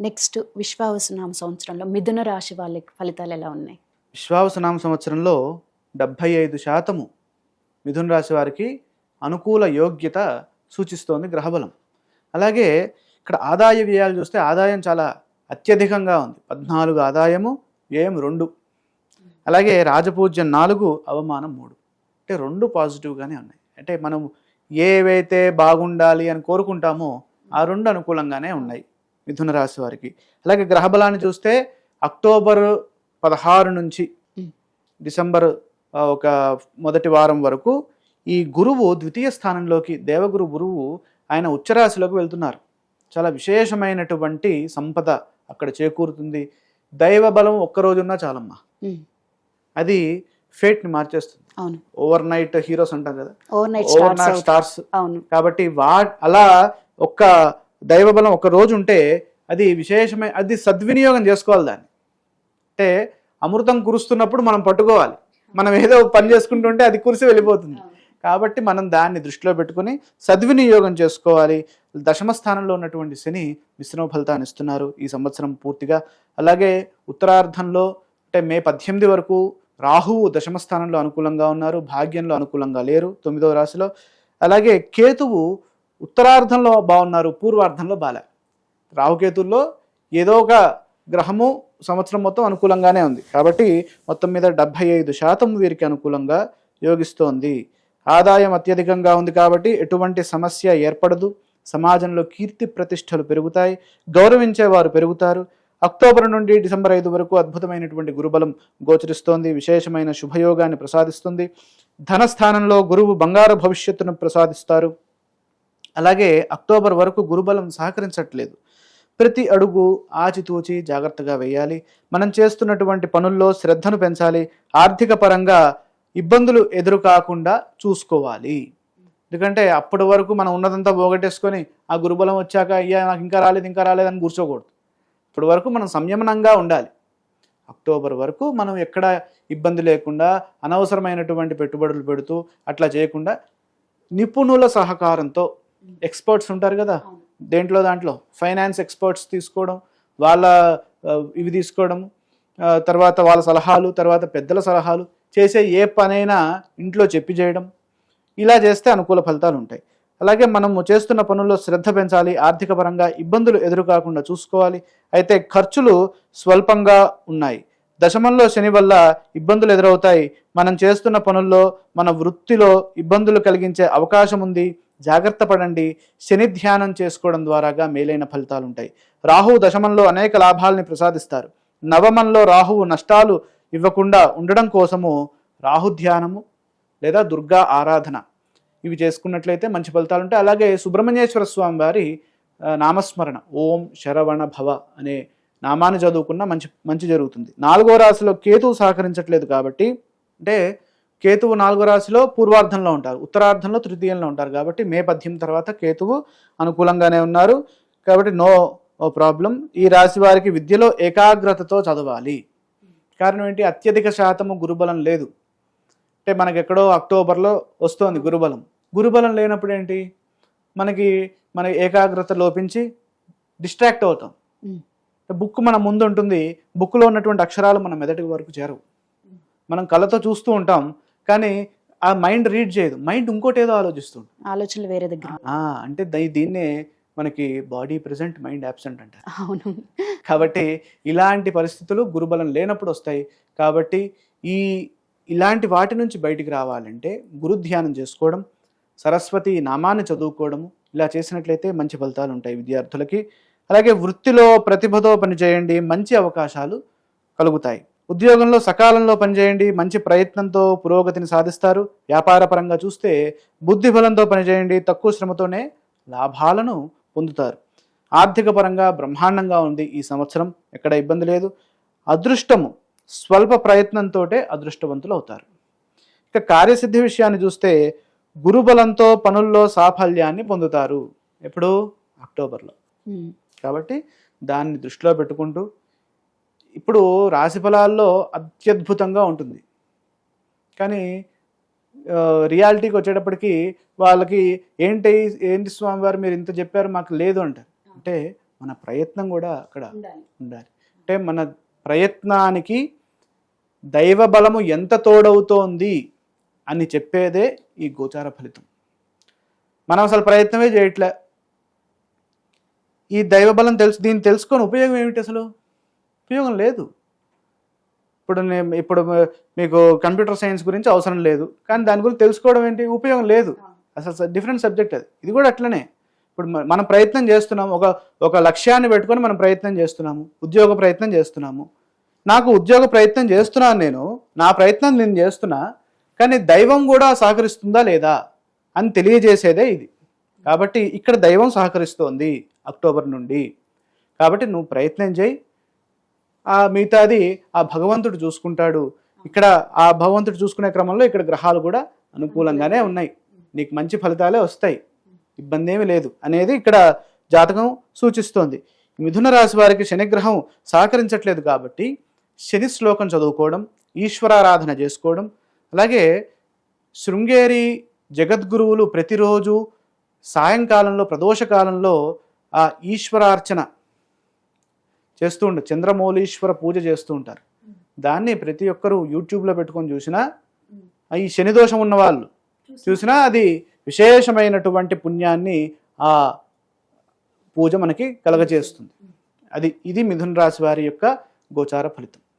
Next విశ్వావసనామ సంవత్సరంలో మిథున రాశి వాళ్ళకి ఫలితాలు ఎలా ఉన్నాయి? విశ్వావసనామ సంవత్సరంలో డెబ్భై ఐదు శాతము మిథున రాశి వారికి అనుకూల యోగ్యత సూచిస్తోంది గ్రహబలం. అలాగే ఇక్కడ ఆదాయ వ్యయాలు చూస్తే ఆదాయం చాలా అత్యధికంగా ఉంది. పద్నాలుగు ఆదాయము వ్యయం రెండు. అలాగే రాజపూజ్యం నాలుగు అవమానం మూడు. అంటే రెండు పాజిటివ్గానే ఉన్నాయి. అంటే మనం ఏవైతే బాగుండాలి అని కోరుకుంటామో ఆ రెండు అనుకూలంగానే ఉన్నాయి. మిథున రాశి వారికి. అలాగే గ్రహబలాన్ని చూస్తే అక్టోబర్ పదహారు నుంచి. డిసెంబర్ ఒక మొదటి వారం వరకు ఈ గురువు ద్వితీయ స్థానంలోకి దేవగురు గురువు ఆయన ఉచ్చరాశిలోకి వెళ్తున్నారు. చాలా విశేషమైనటువంటి సంపద అక్కడ చేకూరుతుంది. దైవ బలం ఒక్కరోజున్నా చాలమ్మా. అది ఫేట్ని మార్చేస్తుంది. అవును. ఓవర్ నైట్ హీరోస్ అంటారు కదా. ఓవర్ నైట్ స్టార్స్ అవును. కాబట్టి వా అలా ఒక్క దైవబలం ఒక రోజు ఉంటే అది విశేషమైన అది సద్వినియోగం చేసుకోవాలి దాన్ని. అంటే అమృతం కురుస్తున్నప్పుడు మనం పట్టుకోవాలి. మనం ఏదో పని చేసుకుంటుంటే అది కురిసి వెళ్ళిపోతుంది. కాబట్టి మనం దాన్ని దృష్టిలో పెట్టుకొని సద్వినియోగం చేసుకోవాలి. దశమ స్థానంలో ఉన్నటువంటి శని మిశ్రమ ఫలితాన్ని ఇస్తున్నారు ఈ సంవత్సరం పూర్తిగా. అలాగే ఉత్తరార్ధంలో అంటే మే పద్దెనిమిది వరకు రాహువు దశమ స్థానంలో అనుకూలంగా ఉన్నారు భాగ్యంలో అనుకూలంగా లేరు తొమ్మిదవ రాశిలో. అలాగే కేతువు ఉత్తరార్ధంలో బాగున్నారు పూర్వార్ధంలో బాలే. రాహుకేతుల్లో ఏదో ఒక గ్రహము సంవత్సరం మొత్తం అనుకూలంగానే ఉంది. కాబట్టి మొత్తం మీద డెబ్భై ఐదు శాతం వీరికి అనుకూలంగా యోగిస్తోంది. ఆదాయం అత్యధికంగా ఉంది కాబట్టి ఎటువంటి సమస్య ఏర్పడదు. సమాజంలో కీర్తి ప్రతిష్టలు పెరుగుతాయి. గౌరవించేవారు పెరుగుతారు. అక్టోబర్ నుండి డిసెంబర్ ఐదు వరకు అద్భుతమైనటువంటి గురుబలం గోచరిస్తోంది. విశేషమైన శుభయోగాన్ని ప్రసాదిస్తుంది. ధనస్థానంలో గురువు బంగారు భవిష్యత్తును ప్రసాదిస్తారు. అలాగే అక్టోబర్ వరకు గురుబలం సహకరించట్లేదు. ప్రతి అడుగు ఆచితూచి జాగ్రత్తగా వేయాలి. మనం చేస్తున్నటువంటి పనుల్లో శ్రద్ధను పెంచాలి. ఆర్థిక పరంగా ఇబ్బందులు ఎదురు కాకుండా చూసుకోవాలి. ఎందుకంటే అప్పటి వరకు మనం ఉన్నదంతా పోగొట్టేసుకొని ఆ గురుబలం వచ్చాక అయ్యా నాకు ఇంకా రాలేదు ఇంకా రాలేదని కూర్చోకూడదు. ఇప్పటి వరకు మనం సంయమనంగా ఉండాలి. అక్టోబర్ వరకు మనం ఎక్కడ ఇబ్బంది లేకుండా అనవసరమైనటువంటి పెట్టుబడులు పెడుతూ అట్లా చేయకుండా నిపుణుల సహకారంతో ఎక్స్పర్ట్స్ ఉంటారు కదా దేంట్లో దాంట్లో? ఫైనాన్స్ ఎక్స్పర్ట్స్ తీసుకోవడం వాళ్ళ ఇవి తీసుకోవడం తర్వాత వాళ్ళ సలహాలు తర్వాత పెద్దల సలహాలు చేసే ఏ పనైనా ఇంట్లో చెప్పి చేయడం ఇలా చేస్తే అనుకూల ఫలితాలు ఉంటాయి. అలాగే మనము చేస్తున్న పనుల్లో శ్రద్ధ పెంచాలి ఆర్థిక పరంగా ఇబ్బందులు ఎదురుకాకుండా చూసుకోవాలి. అయితే ఖర్చులు స్వల్పంగా ఉన్నాయి. దశమంలో శని వల్ల ఇబ్బందులు ఎదురవుతాయి. మనం చేస్తున్న పనుల్లో మన వృత్తిలో ఇబ్బందులు కలిగించే అవకాశం ఉంది. జాగ్రత్త పడండి. శని ధ్యానం చేసుకోవడం ద్వారాగా మేలైన ఫలితాలు ఉంటాయి రాహువు దశమంలో అనేక లాభాలని ప్రసాదిస్తారు. నవమంలో రాహువు నష్టాలు ఇవ్వకుండా ఉండడం కోసము రాహు ధ్యానము లేదా దుర్గా ఆరాధన ఇవి చేసుకున్నట్లయితే మంచి ఫలితాలు ఉంటాయి అలాగే సుబ్రహ్మణ్యేశ్వర స్వామి వారి నామస్మరణ ఓం శరవణ భవ అనే నామాన్ని చదువుకున్న మంచి మంచి జరుగుతుంది. నాలుగో రాశిలో కేతువు సహకరించట్లేదు కాబట్టి అంటే కేతువు నాలుగో రాశిలో పూర్వార్ధంలో ఉంటారు ఉత్తరార్ధంలో తృతీయంలో ఉంటారు కాబట్టి మే పద్యం తర్వాత కేతువు అనుకూలంగానే ఉన్నారు. కాబట్టి నో ప్రాబ్లం. ఈ రాశి వారికి విద్యలో ఏకాగ్రతతో చదవాలి. కారణం ఏంటి? అత్యధిక శాతము గురుబలం లేదు. అంటే మనకి ఎక్కడో అక్టోబర్లో వస్తోంది గురుబలం. గురుబలం లేనప్పుడు ఏంటి? మనకి మన ఏకాగ్రత లోపించి డిస్ట్రాక్ట్ అవుతాం. బుక్ మన ముందు ఉంటుంది బుక్లో ఉన్నటువంటి అక్షరాలు మన మెదటి వరకు చేరవు. మనం కళ్ళతో చూస్తూ ఉంటాం. కానీ ఆ మైండ్ రీడ్ చేయదు. మైండ్ ఇంకోటి ఏదో ఆలోచిస్తుంది. ఆలోచనలు వేరే దగ్గర అంటే దీన్నే మనకి బాడీ ప్రెసెంట్ మైండ్ యాబ్సెంట్ అంటారు. అవును. కాబట్టి ఇలాంటి పరిస్థితులు గురుబలం లేనప్పుడు వస్తాయి. కాబట్టి ఈ ఇలాంటి వాటి నుంచి బయటికి రావాలంటే గురు ధ్యానం చేసుకోవడం సరస్వతి నామాన్ని చదువుకోవడము ఇలా చేసినట్లయితే మంచి ఫలితాలు ఉంటాయి విద్యార్థులకి. అలాగే వృత్తిలో ప్రతిభతో పనిచేయండి మంచి అవకాశాలు కలుగుతాయి. ఉద్యోగంలో సకాలంలో పనిచేయండి మంచి ప్రయత్నంతో పురోగతిని సాధిస్తారు. వ్యాపార పరంగా చూస్తే బుద్ధి బలంతో పనిచేయండి తక్కువ శ్రమతోనే లాభాలను పొందుతారు. ఆర్థిక పరంగా బ్రహ్మాండంగా ఉంది ఈ సంవత్సరం ఎక్కడ ఇబ్బంది లేదు. అదృష్టము స్వల్ప ప్రయత్నంతో అదృష్టవంతులు అవుతారు ఇక కార్యసిద్ధి విషయాన్ని చూస్తే గురుబలంతో పనుల్లో సాఫల్యాన్ని పొందుతారు. ఎప్పుడు అక్టోబర్లో. కాబట్టి దాన్ని దృష్టిలో పెట్టుకుంటూ ఇప్పుడు రాశి ఫలాల్లో అత్యద్భుతంగా ఉంటుంది. కానీ రియాలిటీకి వచ్చేటప్పటికి వాళ్ళకి ఏంటి ఏంటి స్వామివారు మీరు ఇంత చెప్పారు మాకు లేదు అంటారు అంటే మన ప్రయత్నం కూడా అక్కడ ఉండాలి. అంటే మన ప్రయత్నానికి దైవ బలము ఎంత తోడవుతోంది అని చెప్పేదే ఈ గోచార ఫలితం. మనం అసలు ప్రయత్నమే చేయట్లే. ఈ దైవ బలం తెలుసు దీన్ని తెలుసుకొని ఉపయోగం ఏమిటి అసలు? ఉపయోగం లేదు. ఇప్పుడు నేను ఇప్పుడు మీకు కంప్యూటర్ సైన్స్ గురించి అవసరం లేదు. కానీ దాని గురించి తెలుసుకోవడం ఏంటి? ఉపయోగం లేదు. అసలు డిఫరెంట్ సబ్జెక్ట్ అది. ఇది కూడా అట్లనే. ఇప్పుడు మనం ప్రయత్నం చేస్తున్నాము. ఒక ఒక లక్ష్యాన్ని పెట్టుకొని మనం ప్రయత్నం చేస్తున్నాము. ఉద్యోగ ప్రయత్నం చేస్తున్నాము. నాకు ఉద్యోగ ప్రయత్నం చేస్తున్నాను నేను. నా ప్రయత్నం నేను చేస్తున్నా. కానీ దైవం కూడా సహకరిస్తుందా లేదా అని తెలియజేసేదే ఇది. కాబట్టి ఇక్కడ దైవం సహకరిస్తోంది అక్టోబర్ నుండి. కాబట్టి నువ్వు ప్రయత్నం చేయి. ఆ మిగతాది ఆ భగవంతుడు చూసుకుంటాడు. ఇక్కడ ఆ భగవంతుడు చూసుకునే క్రమంలో ఇక్కడ గ్రహాలు కూడా అనుకూలంగానే ఉన్నాయి. నీకు మంచి ఫలితాలే వస్తాయి. ఇబ్బంది ఏమీ లేదు అనేది ఇక్కడ జాతకం సూచిస్తోంది. మిథున రాశి వారికి శనిగ్రహం సహకరించట్లేదు కాబట్టి శని శ్లోకం చదువుకోవడం ఈశ్వరారాధన చేసుకోవడం అలాగే శృంగేరి జగద్గురువులు ప్రతిరోజు సాయంకాలంలో ప్రదోషకాలంలో ఆ ఈశ్వరార్చన చేస్తూ ఉంటారు చంద్రమౌళీశ్వర పూజ చేస్తూ ఉంటారు. దాన్ని ప్రతి ఒక్కరూ యూట్యూబ్లో పెట్టుకొని చూసినా ఈ శని దోషం ఉన్న వాళ్ళు చూసినా అది విశేషమైనటువంటి పుణ్యాన్ని ఆ పూజ మనకి కలగజేస్తుంది. అది ఇది మిథున రాశి వారి యొక్క గోచార ఫలితం.